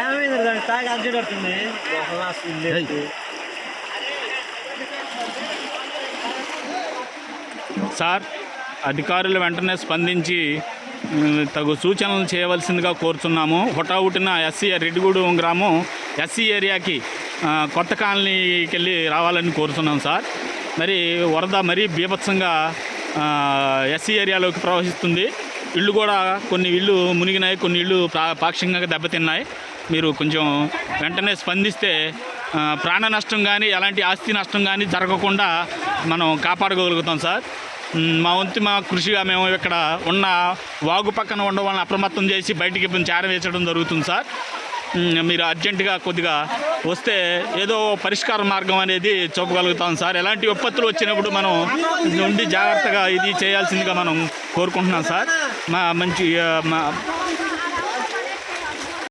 ఏమైంది దానికి తాగి అర్జెంట్ పడుతుంది సార్ అధికారులు వెంటనే స్పందించి తగు సూచనలు చేయవలసిందిగా కోరుతున్నాము హుటాహుటిన ఎస్సీ రెడ్డిగూడెం గ్రామం ఎస్సీ ఏరియాకి కొత్త కాలనీకి వెళ్ళి రావాలని కోరుతున్నాం సార్. మరి వరద మరీ బీభత్సంగా ఎస్సీ ఏరియాలోకి ప్రవహిస్తుంది. ఇళ్ళు కూడా కొన్ని ఇళ్ళు మునిగినాయి కొన్ని ఇళ్ళు పాక్షికంగా దెబ్బతిన్నాయి. మీరు కొంచెం వెంటనే స్పందిస్తే ప్రాణ నష్టం కానీ ఎలాంటి ఆస్తి నష్టం కానీ జరగకుండా మనం కాపాడగలుగుతాం సార్. మా వంతు మా కృషిగా మేము ఇక్కడ ఉన్న వాగు పక్కన ఉండడం వలన అప్రమత్తం చేసి బయటికి చేరవేసడం జరుగుతుంది సార్. మీరు అర్జెంటుగా కొద్దిగా వస్తే ఏదో పరిష్కార మార్గం అనేది చూపగలుగుతాం సార్. ఎలాంటి విపత్తులు వచ్చినప్పుడు మనం ఉండి జాగ్రత్తగా ఇది చేయాల్సిందిగా మనం కోరుకుంటున్నాం సార్. మా మంచి మా